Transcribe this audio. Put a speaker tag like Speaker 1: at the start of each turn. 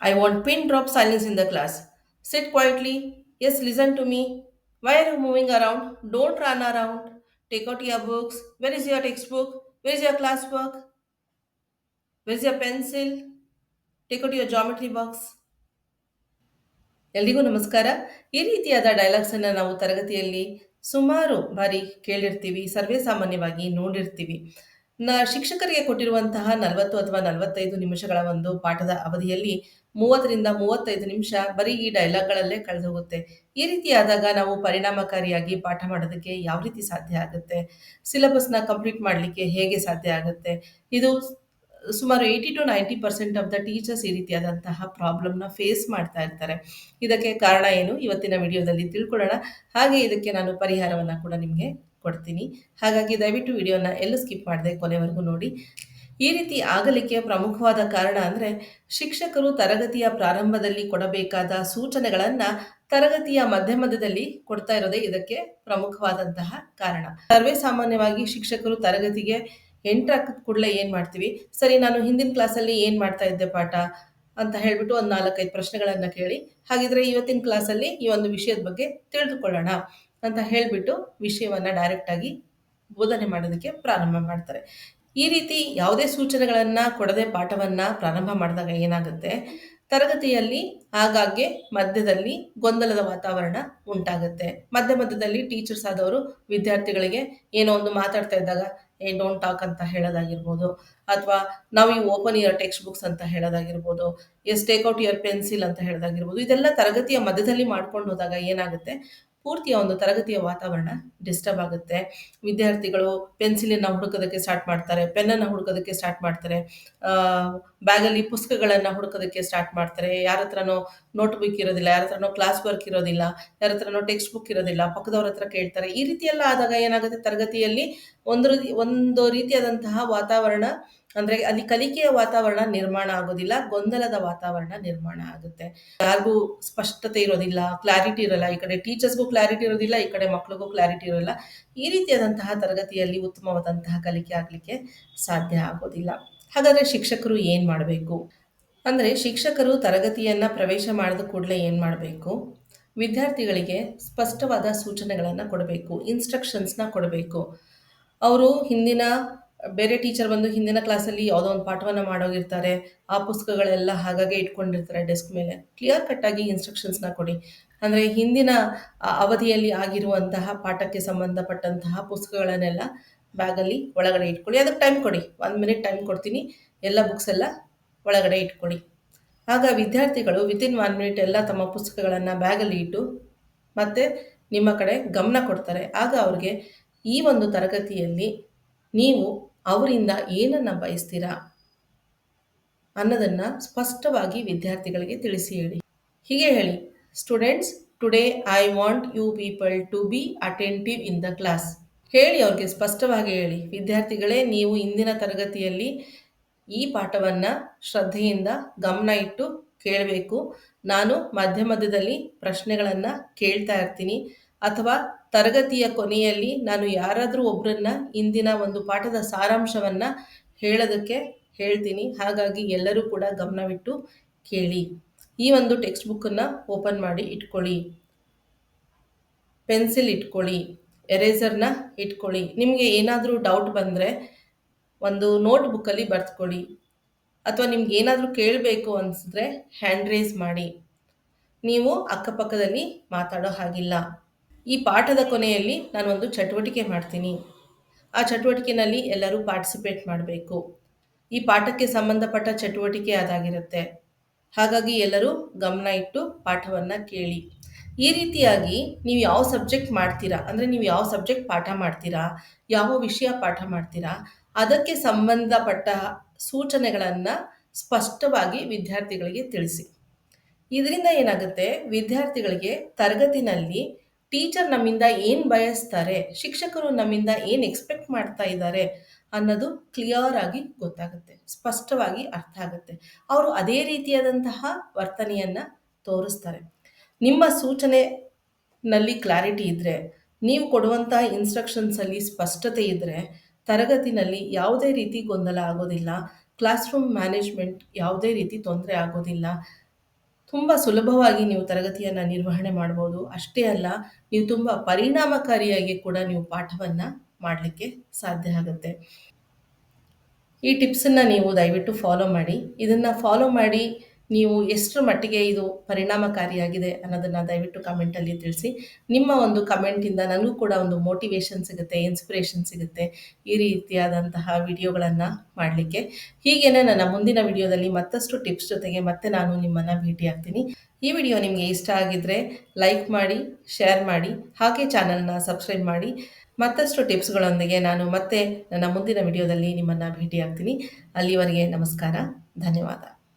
Speaker 1: I want pin drop silence in the class. Sit quietly. Yes, listen to me. Why are you moving around? Don't run around. Take out your books. Where is your textbook? Where is your classwork? Where is your pencil? Take out your geometry box. ಎಲ್ರಿಗೂ ನಮಸ್ಕಾರ ಈ ರೀತಿಯಾದ dialogues ಅನ್ನ ನಾವು ತರಗತಿಯಲ್ಲಿ ಸುಮಾರು ಬಾರಿ ಕೇಳಿರ್ತೀವಿ ಸರ್ವೇ ಸಾಮಾನ್ಯವಾಗಿ ನೋಡಿರ್ತೀವಿ ನ ಶಿಕ್ಷಕರಿಗೆ ಕೊಟ್ಟಿರುವಂತಹ ನಲವತ್ತು ಅಥವಾ ನಲವತ್ತೈದು ನಿಮಿಷಗಳ ಒಂದು ಪಾಠದ ಅವಧಿಯಲ್ಲಿ ಮೂವತ್ತರಿಂದ ಮೂವತ್ತೈದು ನಿಮಿಷ ಬರೀ ಈ ಡೈಲಾಗ್ಗಳಲ್ಲೇ ಕಳೆದು ಹೋಗುತ್ತೆ ಈ ರೀತಿ ಆದಾಗ ನಾವು ಪರಿಣಾಮಕಾರಿಯಾಗಿ ಪಾಠ ಮಾಡೋದಕ್ಕೆ ಯಾವ ರೀತಿ ಸಾಧ್ಯ ಆಗುತ್ತೆ? ಸಿಲೆಬಸ್ನ ಕಂಪ್ಲೀಟ್ ಮಾಡಲಿಕ್ಕೆ ಹೇಗೆ ಸಾಧ್ಯ ಆಗುತ್ತೆ? ಇದು ಸುಮಾರು eighty to ninety percent of the teachers ಈ ರೀತಿಯಾದಂತಹ ಪ್ರಾಬ್ಲಮ್ನ ಫೇಸ್ ಮಾಡ್ತಾ ಇರ್ತಾರೆ. ಇದಕ್ಕೆ ಕಾರಣ ಏನು? ಇವತ್ತಿನ ವಿಡಿಯೋದಲ್ಲಿ ತಿಳ್ಕೊಳ್ಳೋಣ. ಹಾಗೆ ಇದಕ್ಕೆ ನಾನು ಪರಿಹಾರವನ್ನು ಕೂಡ ನಿಮಗೆ ಕೊಡ್ತೀನಿ. ಹಾಗಾಗಿ ದಯವಿಟ್ಟು ವಿಡಿಯೋನ ಎಲ್ಲೂ ಸ್ಕಿಪ್ ಮಾಡದೆ ಕೊನೆವರೆಗೂ ನೋಡಿ. ಈ ರೀತಿ ಆಗಲಿಕ್ಕೆ ಪ್ರಮುಖವಾದ ಕಾರಣ ಅಂದರೆ ಶಿಕ್ಷಕರು ತರಗತಿಯ ಪ್ರಾರಂಭದಲ್ಲಿ ಕೊಡಬೇಕಾದ ಸೂಚನೆಗಳನ್ನು ತರಗತಿಯ ಮಧ್ಯ ಮಧ್ಯದಲ್ಲಿ ಕೊಡ್ತಾ ಇರೋದೇ ಇದಕ್ಕೆ ಪ್ರಮುಖವಾದಂತಹ ಕಾರಣ. ಸರ್ವೇ ಸಾಮಾನ್ಯವಾಗಿ ಶಿಕ್ಷಕರು ತರಗತಿಗೆ ಎಂಟ್ರ್ ಕೂಡಲೇ ಏನು ಮಾಡ್ತೀವಿ? ಸರಿ, ನಾನು ಹಿಂದಿನ ಕ್ಲಾಸಲ್ಲಿ ಏನು ಮಾಡ್ತಾ ಇದ್ದೆ ಪಾಠ ಅಂತ ಹೇಳಿಬಿಟ್ಟು ಒಂದು ನಾಲ್ಕೈದು ಪ್ರಶ್ನೆಗಳನ್ನು ಕೇಳಿ, ಹಾಗಿದ್ರೆ ಇವತ್ತಿನ ಕ್ಲಾಸಲ್ಲಿ ಈ ಒಂದು ವಿಷಯದ ಬಗ್ಗೆ ತಿಳಿದುಕೊಳ್ಳೋಣ. ಅಂತ ಹೇಳಿಬಿಟ್ಟು ವಿಷಯವನ್ನು ಡೈರೆಕ್ಟಾಗಿ ಬೋಧನೆ ಮಾಡೋದಕ್ಕೆ ಪ್ರಾರಂಭ ಮಾಡ್ತಾರೆ. ಈ ರೀತಿ ಯಾವುದೇ ಸೂಚನೆಗಳನ್ನು, ಕೊಡದೆ ಪಾಠವನ್ನು ಪ್ರಾರಂಭ ಮಾಡಿದಾಗ ಏನಾಗುತ್ತೆ? ತರಗತಿಯಲ್ಲಿ ಆಗಾಗ್ಗೆ ಮಧ್ಯದಲ್ಲಿ ಗೊಂದಲದ ವಾತಾವರಣ ಉಂಟಾಗುತ್ತೆ. ಮಧ್ಯ ಮಧ್ಯದಲ್ಲಿ ಟೀಚರ್ಸ್ ಆದವರು ವಿದ್ಯಾರ್ಥಿಗಳಿಗೆ ಏನೋ ಒಂದು ಮಾತಾಡ್ತಾ ಇದ್ದಾಗ, ಏ ಡೋಂಟ್ ಟಾಕ್ ಅಂತ ಹೇಳೋದಾಗಿರ್ಬೋದು, ಅಥವಾ ನಾವು ಈ ಓಪನ್ ಇಯರ್ ಟೆಕ್ಸ್ಟ್ ಬುಕ್ಸ್ ಅಂತ ಹೇಳೋದಾಗಿರ್ಬೋದು yes take out your pencil ಅಂತ ಹೇಳೋದಾಗಿರ್ಬೋದು, ಇದೆಲ್ಲ ತರಗತಿಯ ಮಧ್ಯದಲ್ಲಿ ಮಾಡ್ಕೊಂಡು ಹೋದಾಗ ಏನಾಗುತ್ತೆ? ಪೂರ್ತಿಯ ಒಂದು ತರಗತಿಯ ವಾತಾವರಣ ಡಿಸ್ಟರ್ಬ್ ಆಗುತ್ತೆ. ವಿದ್ಯಾರ್ಥಿಗಳು ಪೆನ್ಸಿಲನ್ನ ಹುಡುಕೋದಕ್ಕೆ ಸ್ಟಾರ್ಟ್ ಮಾಡ್ತಾರೆ ಪೆನ್ನನ್ನು ಹುಡುಕೋದಕ್ಕೆ ಸ್ಟಾರ್ಟ್ ಮಾಡ್ತಾರೆ ಬ್ಯಾಗಲ್ಲಿ ಪುಸ್ತಕಗಳನ್ನು ಹುಡುಕೋದಕ್ಕೆ ಸ್ಟಾರ್ಟ್ ಮಾಡ್ತಾರೆ. ಯಾರ ಹತ್ರನೋ ನೋಟ್ ಬುಕ್ ಇರೋದಿಲ್ಲ, ಯಾರ ಹತ್ರನೋ ಕ್ಲಾಸ್ ವರ್ಕ್ ಇರೋದಿಲ್ಲ, ಯಾರ ಹತ್ರನೋ ಟೆಕ್ಸ್ಟ್ ಬುಕ್ ಇರೋದಿಲ್ಲ, ಪಕ್ಕದವ್ರ ಹತ್ರ ಕೇಳ್ತಾರೆ. ಈ ರೀತಿಯೆಲ್ಲ ಆದಾಗ ಏನಾಗುತ್ತೆ? ತರಗತಿಯಲ್ಲಿ ಒಂದು ಒಂದು ರೀತಿಯಾದಂತಹ ವಾತಾವರಣ ಅಂದ್ರೆ ಅಲ್ಲಿ ಕಲಿಕೆಯ ವಾತಾವರಣ ನಿರ್ಮಾಣ ಆಗೋದಿಲ್ಲ, ಗೊಂದಲದ ವಾತಾವರಣ ನಿರ್ಮಾಣ ಆಗುತ್ತೆ. ಯಾರಿಗೂ ಸ್ಪಷ್ಟತೆ ಇರೋದಿಲ್ಲ ಕ್ಲಾರಿಟಿ ಇರಲ್ಲ, ಈ ಕಡೆ ಟೀಚರ್ಸ್ಗೂ ಕ್ಲಾರಿಟಿ ಇರೋದಿಲ್ಲ, ಈ ಕಡೆ ಮಕ್ಳಿಗೂ ಕ್ಲಾರಿಟಿ ಇರೋಲ್ಲ. ಈ ರೀತಿಯಾದಂತಹ ತರಗತಿಯಲ್ಲಿ ಉತ್ತಮವಾದಂತಹ ಕಲಿಕೆ ಆಗಲಿಕ್ಕೆ ಸಾಧ್ಯ ಆಗೋದಿಲ್ಲ. ಹಾಗಾದ್ರೆ ಶಿಕ್ಷಕರು ಏನು ಮಾಡಬೇಕು? ಅಂದರೆ ಶಿಕ್ಷಕರು ತರಗತಿಯನ್ನ ಪ್ರವೇಶ ಮಾಡಿದ ಕೂಡಲೇ ಏನು ಮಾಡಬೇಕು? ವಿದ್ಯಾರ್ಥಿಗಳಿಗೆ ಸ್ಪಷ್ಟವಾದ ಸೂಚನೆಗಳನ್ನು ಕೊಡಬೇಕು ಇನ್ಸ್ಟ್ರಕ್ಷನ್ಸ್ನ ಕೊಡಬೇಕು. ಅವರು ಹಿಂದಿನ ಬೇರೆ ಟೀಚರ್ ಬಂದು ಹಿಂದಿನ ಕ್ಲಾಸಲ್ಲಿ ಯಾವುದೋ ಒಂದು ಪಾಠವನ್ನು ಮಾಡೋಗಿರ್ತಾರೆ, ಆ ಪುಸ್ತಕಗಳೆಲ್ಲ ಹಾಗಾಗಿ ಇಟ್ಕೊಂಡಿರ್ತಾರೆ ಡೆಸ್ಕ್ ಮೇಲೆ. ಕ್ಲಿಯರ್ ಕಟ್ಟಾಗಿ ಇನ್ಸ್ಟ್ರಕ್ಷನ್ಸ್ನ ಕೊಡಿ. ಅಂದರೆ ಹಿಂದಿನ ಅವಧಿಯಲ್ಲಿ ಆಗಿರುವಂತಹ ಪಾಠಕ್ಕೆ ಸಂಬಂಧಪಟ್ಟಂತಹ ಪುಸ್ತಕಗಳನ್ನೆಲ್ಲ ಬ್ಯಾಗಲ್ಲಿ ಒಳಗಡೆ ಇಟ್ಕೊಳ್ಳಿ. ಅದಕ್ಕೆ ಟೈಮ್ ಕೊಡಿ. ಒಂದು ಮಿನಿಟ್ ಟೈಮ್ ಕೊಡ್ತೀನಿ. ಎಲ್ಲ ಬುಕ್ಸ್ ಎಲ್ಲ ಒಳಗಡೆ ಇಟ್ಕೊಳ್ಳಿ. ಆಗ ವಿದ್ಯಾರ್ಥಿಗಳು ವಿತಿನ್ ಒನ್ ಮಿನಿಟ್ ಎಲ್ಲ ತಮ್ಮ ಪುಸ್ತಕಗಳನ್ನು ಬ್ಯಾಗಲ್ಲಿ ಇಟ್ಟು ಮತ್ತು ನಿಮ್ಮ ಕಡೆ ಗಮನ ಕೊಡ್ತಾರೆ. ಆಗ ಅವ್ರಿಗೆ ಈ ಒಂದು ತರಗತಿಯಲ್ಲಿ ನೀವು ಅವರಿಂದ ಏನನ್ನು ಬಯಸ್ತೀರಾ ಅನ್ನೋದನ್ನು ಸ್ಪಷ್ಟವಾಗಿ ವಿದ್ಯಾರ್ಥಿಗಳಿಗೆ ತಿಳಿಸಿ ಹೇಳಿ ಹೀಗೆ ಹೇಳಿ, students, today I want you people to be attentive in the class. ಹೇಳಿ ಅವ್ರಿಗೆ ಸ್ಪಷ್ಟವಾಗಿ ಹೇಳಿ. ವಿದ್ಯಾರ್ಥಿಗಳೇ, ನೀವು ಇಂದಿನ ತರಗತಿಯಲ್ಲಿ ಈ ಪಾಠವನ್ನು ಶ್ರದ್ಧೆಯಿಂದ ಗಮನ ಇಟ್ಟು ಕೇಳಬೇಕು. ನಾನು ಮಧ್ಯ ಮಧ್ಯದಲ್ಲಿ ಪ್ರಶ್ನೆಗಳನ್ನು ಕೇಳ್ತಾ ಇರ್ತೀನಿ. ಅಥವಾ ತರಗತಿಯ ಕೊನೆಯಲ್ಲಿ ನಾನು ಯಾರಾದರೂ ಒಬ್ಬರನ್ನ ಇಂದಿನ ಒಂದು ಪಾಠದ ಸಾರಾಂಶವನ್ನು ಹೇಳೋದಕ್ಕೆ ಹೇಳ್ತೀನಿ. ಹಾಗಾಗಿ ಎಲ್ಲರೂ ಕೂಡ ಗಮನವಿಟ್ಟು ಕೇಳಿ. ಈ ಒಂದು ಟೆಕ್ಸ್ಟ್ ಬುಕ್ಕನ್ನು ಓಪನ್ ಮಾಡಿ ಇಟ್ಕೊಳ್ಳಿ. ಪೆನ್ಸಿಲ್ ಇಟ್ಕೊಳ್ಳಿ. ಎರೇಸರ್ನ ಇಟ್ಕೊಳ್ಳಿ. ನಿಮಗೆ ಏನಾದರೂ ಡೌಟ್ ಬಂದರೆ ಒಂದು ನೋಟ್ ಬುಕ್ಕಲ್ಲಿ ಬರ್ತ್ಕೊಳ್ಳಿ ಅಥವಾ ನಿಮ್ಗೆ ಏನಾದರೂ ಕೇಳಬೇಕು ಅನಿಸಿದ್ರೆ ಹ್ಯಾಂಡ್ ರೇಸ್ ಮಾಡಿ. ನೀವು ಅಕ್ಕಪಕ್ಕದಲ್ಲಿ ಮಾತಾಡೋ ಹಾಗಿಲ್ಲ. ಈ ಪಾಠದ ಕೊನೆಯಲ್ಲಿ ನಾನು ಒಂದು ಚಟುವಟಿಕೆ ಮಾಡ್ತೀನಿ. ಆ ಚಟುವಟಿಕೆನಲ್ಲಿ ಎಲ್ಲರೂ ಪಾರ್ಟಿಸಿಪೇಟ್ ಮಾಡಬೇಕು. ಈ ಪಾಠಕ್ಕೆ ಸಂಬಂಧಪಟ್ಟ ಚಟುವಟಿಕೆ ಅದಾಗಿರುತ್ತೆ. ಹಾಗಾಗಿ ಎಲ್ಲರೂ ಗಮನ ಇಟ್ಟು ಪಾಠವನ್ನು ಕೇಳಿ. ಈ ರೀತಿಯಾಗಿ ನೀವು ಯಾವ ಸಬ್ಜೆಕ್ಟ್ ಮಾಡ್ತೀರಾ? ಅಂದರೆ ನೀವು ಯಾವ ಸಬ್ಜೆಕ್ಟ್ ಪಾಠ ಮಾಡ್ತೀರಾ? ಯಾವ ವಿಷಯ ಪಾಠ ಮಾಡ್ತೀರಾ? ಅದಕ್ಕೆ ಸಂಬಂಧಪಟ್ಟ ಸೂಚನೆಗಳನ್ನು ಸ್ಪಷ್ಟವಾಗಿ ವಿದ್ಯಾರ್ಥಿಗಳಿಗೆ ತಿಳಿಸಿ. ಇದರಿಂದ ಏನಾಗುತ್ತೆ? ವಿದ್ಯಾರ್ಥಿಗಳಿಗೆ ತರಗತಿನಲ್ಲಿ ಟೀಚರ್ ನಮ್ಮಿಂದ ಏನು ಬಯಸ್ತಾರೆ, ಶಿಕ್ಷಕರು ನಮ್ಮಿಂದ ಏನು ಎಕ್ಸ್ಪೆಕ್ಟ್ ಮಾಡ್ತಾ ಇದ್ದಾರೆ ಅನ್ನೋದು ಕ್ಲಿಯರ್ ಆಗಿ ಗೊತ್ತಾಗುತ್ತೆ, ಸ್ಪಷ್ಟವಾಗಿ ಅರ್ಥ ಆಗುತ್ತೆ. ಅವರು ಅದೇ ರೀತಿಯಾದಂತಹ ವರ್ತನೆಯನ್ನು ತೋರಿಸ್ತಾರೆ. ನಿಮ್ಮ ಸೂಚನೆನಲ್ಲಿ ಕ್ಲಾರಿಟಿ ಇದ್ದರೆ ನೀವು ಕೊಡುವಂತಹ ಇನ್ಸ್ಟ್ರಕ್ಷನ್ಸಲ್ಲಿ ಸ್ಪಷ್ಟತೆ ಇದ್ದರೆ ತರಗತಿನಲ್ಲಿ ಯಾವುದೇ ರೀತಿ ಗೊಂದಲ ಆಗೋದಿಲ್ಲ ಕ್ಲಾಸ್ ರೂಮ್ ಮ್ಯಾನೇಜ್ಮೆಂಟ್ ಯಾವುದೇ ರೀತಿ ತೊಂದರೆ ಆಗೋದಿಲ್ಲ ತುಂಬ ಸುಲಭವಾಗಿ ನೀವು ತರಗತಿಯನ್ನು ನಿರ್ವಹಣೆ ಮಾಡ್ಬೋದು. ಅಷ್ಟೇ ಅಲ್ಲ, ನೀವು ತುಂಬ ಪರಿಣಾಮಕಾರಿಯಾಗಿ ಕೂಡ ನೀವು ಪಾಠವನ್ನು ಮಾಡಲಿಕ್ಕೆ ಸಾಧ್ಯ ಆಗುತ್ತೆ. ಈ ಟಿಪ್ಸನ್ನು ನೀವು ದಯವಿಟ್ಟು ಫಾಲೋ ಮಾಡಿ. ಇದನ್ನು ಫಾಲೋ ಮಾಡಿ ನೀವು ಎಷ್ಟರ ಮಟ್ಟಿಗೆ ಇದು ಪರಿಣಾಮಕಾರಿಯಾಗಿದೆ ಅನ್ನೋದನ್ನು ದಯವಿಟ್ಟು ಕಮೆಂಟಲ್ಲಿ ತಿಳಿಸಿ. ನಿಮ್ಮ ಒಂದು ಕಮೆಂಟಿಂದ ನನಗೂ ಕೂಡ ಒಂದು ಮೋಟಿವೇಶನ್ ಸಿಗುತ್ತೆ ಇನ್ಸ್ಪಿರೇಷನ್ ಸಿಗುತ್ತೆ ಈ ರೀತಿಯಾದಂತಹ ವಿಡಿಯೋಗಳನ್ನು ಮಾಡಲಿಕ್ಕೆ. ಹೀಗೇನೆ ನನ್ನ ಮುಂದಿನ ವಿಡಿಯೋದಲ್ಲಿ ಮತ್ತಷ್ಟು ಟಿಪ್ಸ್ ಜೊತೆಗೆ ಮತ್ತೆ ನಾನು ನಿಮ್ಮನ್ನು ಭೇಟಿ ಆಗ್ತೀನಿ. ಈ ವಿಡಿಯೋ ನಿಮಗೆ ಇಷ್ಟ ಆಗಿದ್ದರೆ ಲೈಕ್ ಮಾಡಿ ಶೇರ್ ಮಾಡಿ, ಹಾಗೆ ಚಾನಲ್ನ ಸಬ್ಸ್ಕ್ರೈಬ್ ಮಾಡಿ. ಮತ್ತಷ್ಟು ಟಿಪ್ಸ್ಗಳೊಂದಿಗೆ ನಾನು ಮತ್ತೆ ನನ್ನ ಮುಂದಿನ ವಿಡಿಯೋದಲ್ಲಿ ನಿಮ್ಮನ್ನು ಭೇಟಿಯಾಗ್ತೀನಿ ಅಲ್ಲಿವರೆಗೆ ನಮಸ್ಕಾರ, ಧನ್ಯವಾದ.